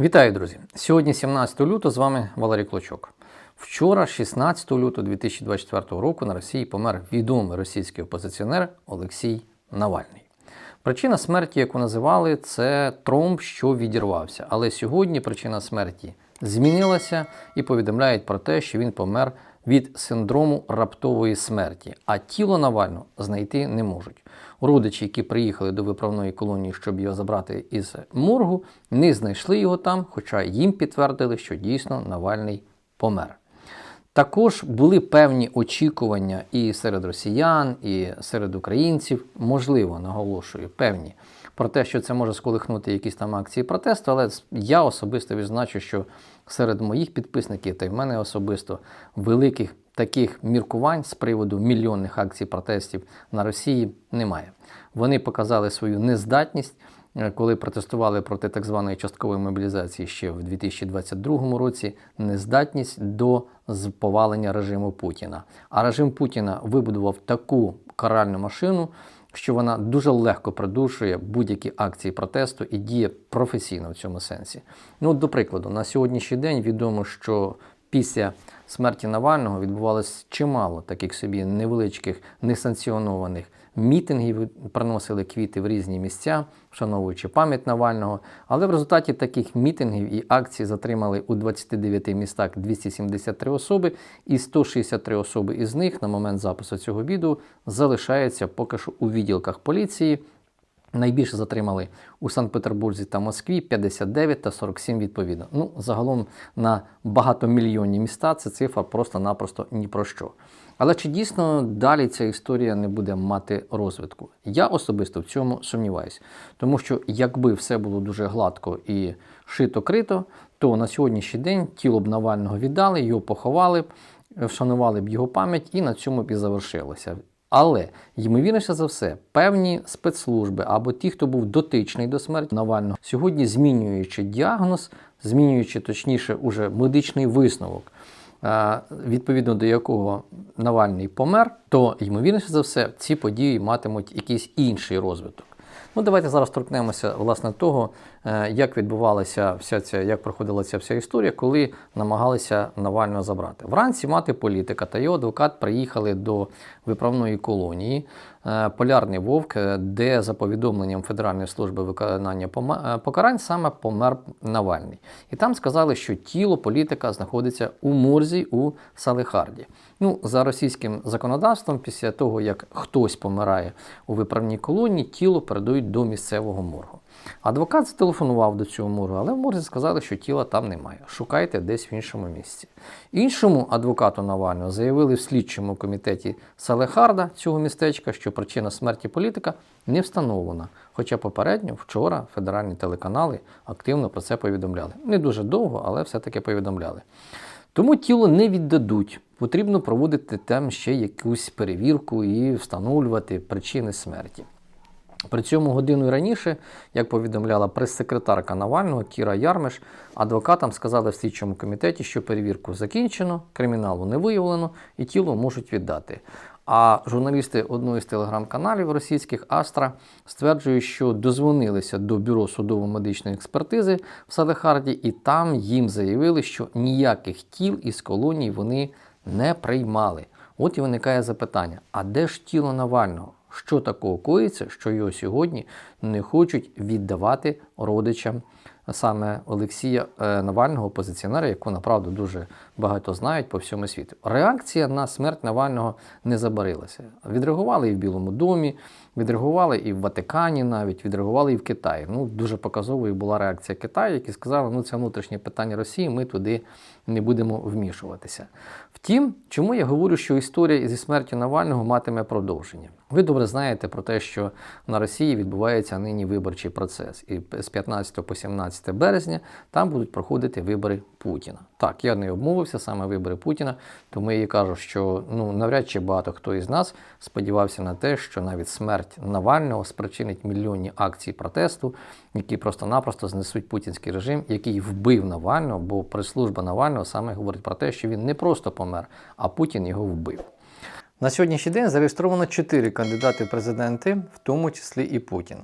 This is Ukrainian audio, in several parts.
Вітаю, друзі! Сьогодні 17 лютого з вами Валерій Клочок. Вчора, 16 лютого 2024 року, на Росії помер відомий російський опозиціонер Олексій Навальний. Причина смерті, яку називали, це тромб, що відірвався. Але сьогодні причина смерті змінилася і повідомляють про те, що він помер від синдрому раптової смерті, а тіло Навального знайти не можуть. Родичі, які приїхали до виправної колонії, щоб його забрати із моргу, не знайшли його там, хоча їм підтвердили, що дійсно Навальний помер. Також були певні очікування і серед росіян, і серед українців, можливо, наголошую, певні про те, що це може сколихнути якісь там акції протесту, але я особисто відзначу, що серед моїх підписників та й в мене особисто великих таких міркувань з приводу мільйонних акцій протестів на Росії немає. Вони показали свою нездатність. е, Коли протестували проти так званої часткової мобілізації ще в 2022 році, нездатність до повалення режиму Путіна. А режим Путіна вибудував таку каральну машину, що вона дуже легко придушує будь-які акції протесту і діє професійно в цьому сенсі. Ну, от, до прикладу, на сьогоднішній день відомо, що після смерті Навального відбувалось чимало таких собі невеличких несанкціонованих мітингів, приносили квіти в різні місця, вшановуючи пам'ять Навального. Але в результаті таких мітингів і акцій затримали у 29 містах 273 особи, і 163 особи із них на момент запису цього відео залишаються поки що у відділках поліції. Найбільше затримали у Санкт-Петербурзі та Москві 59 та 47 відповідно. Ну, загалом на багатомільйонні міста ця цифра просто-напросто ні про що. Але чи дійсно далі ця історія не буде мати розвитку? Я особисто в цьому сумніваюся. Тому що якби все було дуже гладко і шито-крито, то на сьогоднішній день тіло б Навального віддали, його поховали б, вшанували б його пам'ять і на цьому б і завершилося. Але, ймовірніше за все, певні спецслужби або ті, хто був дотичний до смерті Навального, сьогодні змінюючи діагноз, змінюючи точніше уже медичний висновок, е, відповідно до якого Навальний помер, то ймовірніше за все ці події матимуть якийсь інший розвиток. Ну, давайте зараз торкнемося власне того, е, як відбувалася вся ця, як проходила ця вся історія, коли намагалися Навального забрати. Вранці мати політика та його адвокат приїхали до виправної колонії е, Полярний Вовк, е, де за повідомленням Федеральної служби виконання покарань саме помер Навальний. І там сказали, що тіло політика знаходиться у морзі у Салихарді. Ну, за російським законодавством, після того, як хтось помирає у виправній колонії, тіло передають до місцевого моргу. Адвокат зателефонував до цього моргу, але в морзі сказали, що тіла там немає. Шукайте десь в іншому місці. Іншому адвокату Навального заявили в слідчому комітеті Салехарда цього містечка, що причина смерті політика не встановлена. Хоча попередньо вчора федеральні телеканали активно про це повідомляли. Не дуже довго, але все-таки повідомляли. Тому тіло не віддадуть. Потрібно проводити там ще якусь перевірку і встановлювати причини смерті. При цьому годину раніше, як повідомляла прес-секретарка Навального Кіра Ярмеш, адвокатам сказали в слідчому комітеті, що перевірку закінчено, криміналу не виявлено і тіло можуть віддати. А журналісти одного з телеграм-каналів російських Астра стверджують, що дозвонилися до бюро судово-медичної експертизи в Салехарді, і там їм заявили, що ніяких тіл із колоній вони не приймали. От і виникає запитання: а де ж тіло Навального? Що такого коїться, що його сьогодні не хочуть віддавати родичам саме Олексія е, Навального, опозиціонера, яку направду дуже багато знають по всьому світу. Реакція на смерть Навального не забарилася. Відреагували і в Білому домі, відреагували і в Ватикані, навіть відреагували і в Китаї. Ну дуже показовою була реакція Китаю, які сказали, ну це внутрішнє питання Росії, ми туди не будемо вмішуватися. Втім, чому я говорю, що історія зі смертю Навального матиме продовження? Ви добре знаєте про те, що на Росії відбувається нині виборчий процес, і з 15 по 17 березня там будуть проходити вибори Путіна. Так, я не обмовився саме вибори Путіна, тому я і кажу, що ну навряд чи багато хто із нас сподівався на те, що навіть смерть Навального спричинить мільйонні акції протесту, які просто-напросто знесуть путінський режим, який вбив Навального, бо прес-служба Навального саме говорить про те, що він не просто помер, а Путін його вбив. На сьогоднішній день зареєстровано чотири кандидати в президенти, в тому числі і Путін.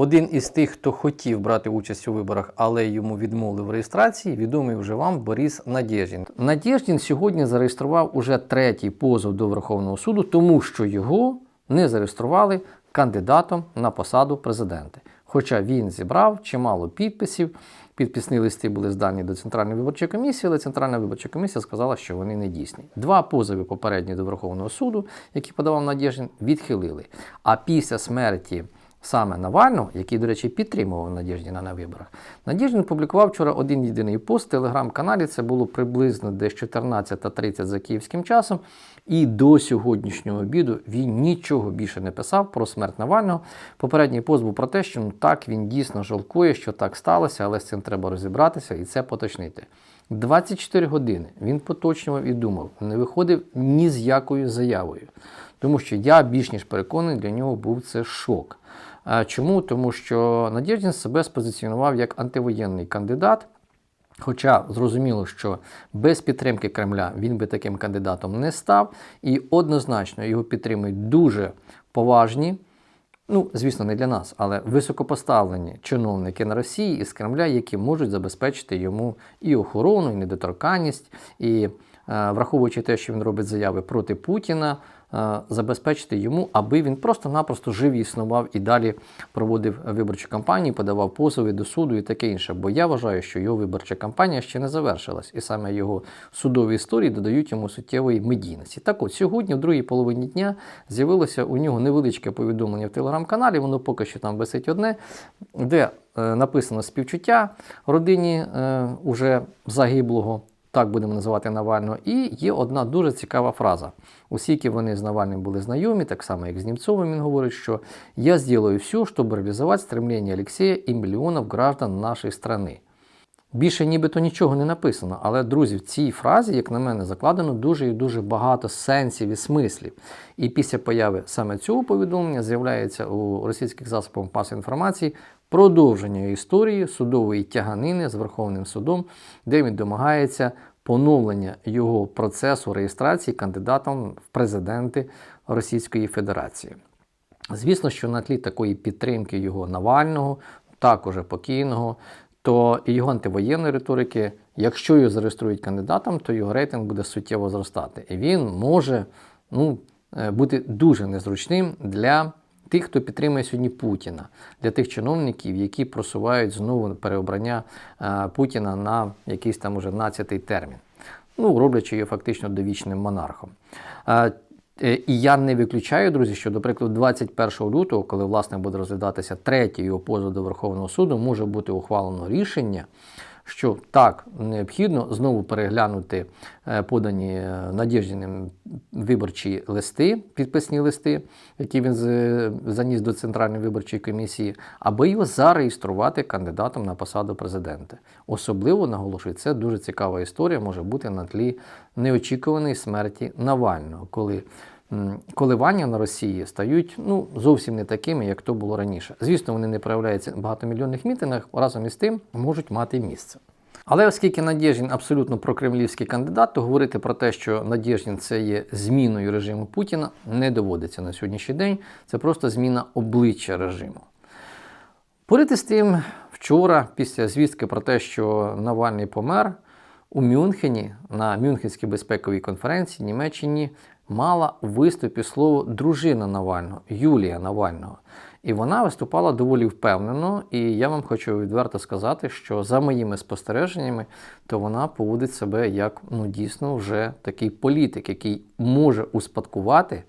Один із тих, хто хотів брати участь у виборах, але йому відмовили в реєстрації, відомий вже вам Борис Надєждін. Надєждін сьогодні зареєстрував уже третій позов до Верховного суду, тому що його не зареєстрували кандидатом на посаду президента. Хоча він зібрав чимало підписів, підписні листи були здані до Центральної виборчої комісії, але Центральна виборча комісія сказала, що вони не дійсні. Два позови попередні до Верховного суду, які подавав Надєждін, відхилили. А після смерті саме Навального, який, до речі, підтримував Надєждіна на виборах, Надєждін публікував вчора один єдиний пост в телеграм-каналі. Це було приблизно десь 14.30 за київським часом. І до сьогоднішнього обіду він нічого більше не писав про смерть Навального. Попередній пост був про те, що ну так він дійсно жалкує, що так сталося, але з цим треба розібратися і це поточнити. 24 години він поточнював і думав, не виходив ні з якою заявою. Тому що я більш ніж переконаний, для нього був це шок. Чому? Тому що Надєждін себе спозиціонував як антивоєнний кандидат. Хоча зрозуміло, що без підтримки Кремля він би таким кандидатом не став, і однозначно його підтримують дуже поважні, ну звісно, не для нас, але високопоставлені чиновники на Росії із Кремля, які можуть забезпечити йому і охорону, і недоторканність, і е, враховуючи те, що він робить заяви проти Путіна, забезпечити йому, аби він просто-напросто жив і існував і далі проводив виборчу кампанію, подавав позови до суду і таке інше. Бо я вважаю, що його виборча кампанія ще не завершилась, і саме його судові історії додають йому суттєвої медійності. Так от сьогодні, в другій половині дня, з'явилося у нього невеличке повідомлення в телеграм-каналі. Воно поки що там висить одне, де е, написано співчуття родині е, уже загиблого так будемо називати Навального. І є одна дуже цікава фраза. Оскільки вони з Навальним були знайомі, так само як з Німцовим, він говорить, що я зроблю все, щоб реалізувати стремлення Олексія і мільйонів граждан нашої країни. Більше нібито нічого не написано, але, друзі, в цій фразі, як на мене, закладено дуже і дуже багато сенсів і смислів. І після появи саме цього повідомлення з'являється у російських засобах масової інформації продовження історії судової тяганини з Верховним судом, де він домагається поновлення його процесу реєстрації кандидатом в президенти Російської Федерації. Звісно, що на тлі такої підтримки його Навального, також покійного, то його антивоєнної риторики, якщо його зареєструють кандидатом, то його рейтинг буде суттєво зростати. І він може ну, е, бути дуже незручним для тих, хто підтримує сьогодні Путіна, для тих чиновників, які просувають знову переобрання е, Путіна на якийсь там уже 12-й термін, ну роблячи його фактично довічним монархом. Е, е, І я не виключаю, друзі, що, до прикладу, 21 лютого, коли власне буде розглядатися третій його позов до Верховного суду, може бути ухвалено рішення, що так необхідно знову переглянути е, подані е, Надєждіним виборчі листи, підписні листи, які він заніс до Центральної виборчої комісії, аби його зареєструвати кандидатом на посаду президента. Особливо наголошую, це дуже цікава історія може бути на тлі неочікуваної смерті Навального, коли коливання на Росії стають ну, зовсім не такими, як то було раніше. Звісно, вони не проявляються в багатомільйонних мітингах, разом із тим можуть мати місце. Але оскільки Надєждін абсолютно прокремлівський кандидат, то говорити про те, що Надєждін це є зміною режиму Путіна, не доводиться на сьогоднішній день. Це просто зміна обличчя режиму. Поряд із тим, вчора, після звістки про те, що Навальний помер, у Мюнхені на Мюнхенській безпековій конференції Німеччині мала у виступі слово дружина Навального Юлія Навального. І вона виступала доволі впевнено. І я вам хочу відверто сказати, що за моїми спостереженнями, то вона поводить себе як ну дійсно вже такий політик, який може успадкувати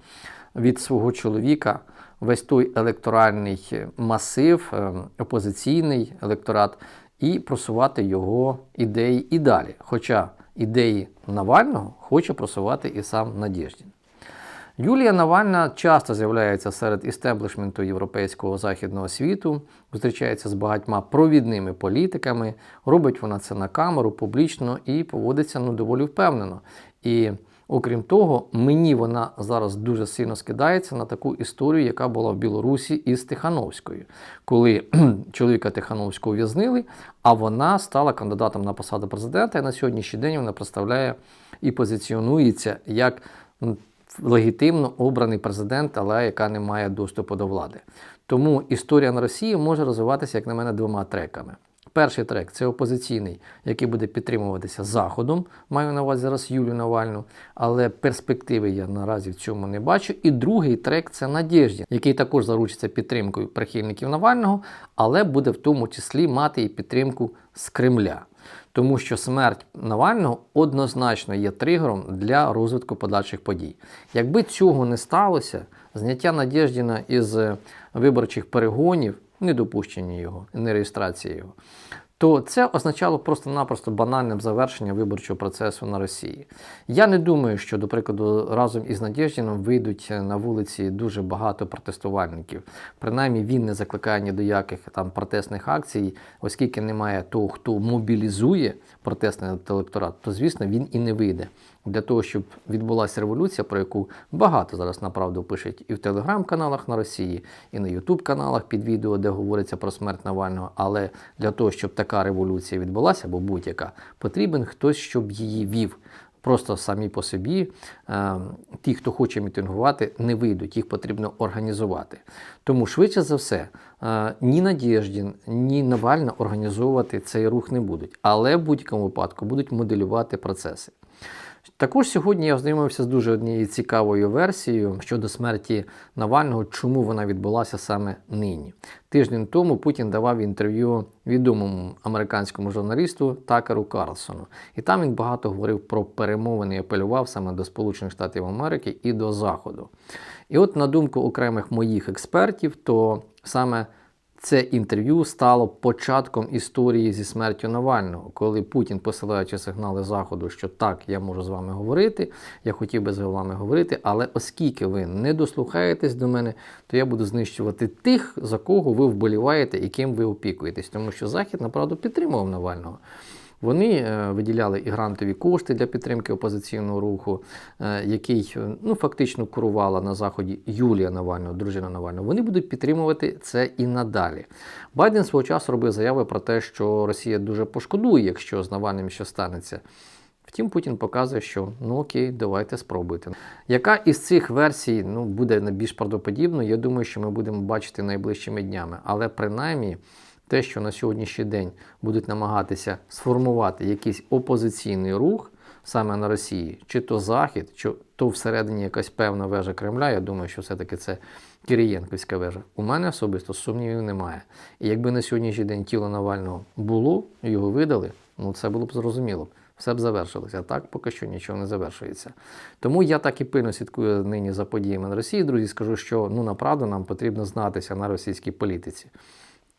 від свого чоловіка весь той електоральний масив, е, опозиційний електорат, і просувати його ідеї і далі. Хоча ідеї Навального хоче просувати і сам Надєждін. Юлія Навальна часто з'являється серед істеблішменту європейського західного світу, зустрічається з багатьма провідними політиками, робить вона це на камеру публічно і поводиться ну, доволі впевнено. І окрім того, мені вона зараз дуже сильно скидається на таку історію, яка була в Білорусі із Тихановською, коли чоловіка Тихановського ув'язнили, а вона стала кандидатом на посаду президента. І на сьогоднішній день вона представляє і позиціонується як легітимно обраний президент, але яка не має доступу до влади. Тому історія на Росії може розвиватися, як на мене, двома треками. Перший трек це опозиційний, який буде підтримуватися Заходом, маю на увазі зараз Юлію Навальну, але перспективи я наразі в цьому не бачу. І другий трек це Надєждін, який також заручиться підтримкою прихильників Навального, але буде в тому числі мати і підтримку з Кремля. Тому що смерть Навального однозначно є тригером для розвитку подальших подій. Якби цього не сталося, зняття Надєждіна із виборчих перегонів, недопущення його, не реєстрація його, то це означало просто-напросто банальним завершення виборчого процесу на Росії. Я не думаю, що, до прикладу, разом із Надєждіном вийдуть на вулиці дуже багато протестувальників. Принаймні він не закликає ні до яких там протестних акцій, оскільки немає того, хто мобілізує протестний електорат, то звісно він і не вийде. Для того, щоб відбулася революція, про яку багато зараз направду пишуть і в телеграм-каналах на Росії, і на Ютуб-каналах під відео, де говориться про смерть Навального. Але для того, щоб така революція відбулася, або будь-яка, потрібен хтось, щоб її вів. Просто самі по собі е, ті, хто хоче мітингувати, не вийдуть, їх потрібно організувати. Тому швидше за все, е, ні Надєждін, ні Навальна організовувати цей рух не будуть, але в будь-якому випадку будуть моделювати процеси. Також сьогодні я ознайомився з дуже однією цікавою версією щодо смерті Навального, чому вона відбулася саме нині. Тиждень тому Путін давав інтерв'ю відомому американському журналісту Такеру Карлсону. І там він багато говорив про перемовини і апелював саме до Сполучених Штатів Америки і до Заходу. І от, на думку окремих моїх експертів, то саме це інтерв'ю стало початком історії зі смертю Навального, коли Путін, посилаючи сигнали Заходу, що так, я можу з вами говорити, я хотів би з вами говорити, але оскільки ви не дослухаєтесь до мене, то я буду знищувати тих, за кого ви вболіваєте і ким ви опікуєтесь. Тому що Захід, направду, підтримував Навального. Вони е, виділяли і грантові кошти для підтримки опозиційного руху, е, який е, ну, фактично курувала на Заході Юлія Навального, дружина Навального. Вони будуть підтримувати це і надалі. Байден свого часу робив заяви про те, що Росія дуже пошкодує, якщо з Навальним що станеться. Втім, Путін показує, що ну окей, давайте спробуйте. Яка із цих версій ну, буде найбільш правдоподібною, я думаю, що ми будемо бачити найближчими днями. Але принаймні те, що на сьогоднішній день будуть намагатися сформувати якийсь опозиційний рух саме на Росії, чи то Захід, чи то всередині якась певна вежа Кремля, я думаю, що все-таки це Кирієнківська вежа. У мене особисто сумнівів немає. І якби на сьогоднішній день тіло Навального було, його видали, ну це було б зрозуміло. Все б завершилося. А так поки що нічого не завершується. Тому я так і пильно слідкую нині за подіями на Росії, друзі. Скажу, що ну направду нам потрібно знатися на російській політиці.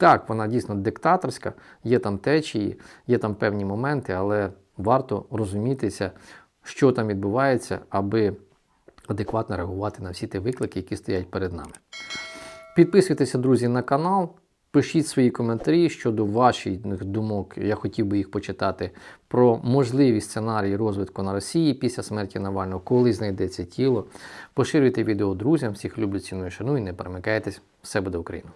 Так, вона дійсно диктаторська, є там течії, є там певні моменти, але варто розумітися, що там відбувається, аби адекватно реагувати на всі ті виклики, які стоять перед нами. Підписуйтеся, друзі, на канал. Пишіть свої коментарі щодо ваших думок, я хотів би їх почитати, про можливі сценарії розвитку на Росії після смерті Навального, коли знайдеться тіло. Поширюйте відео друзям, всіх люблю, ціную, шаную, не перемикайтесь, все буде Україна!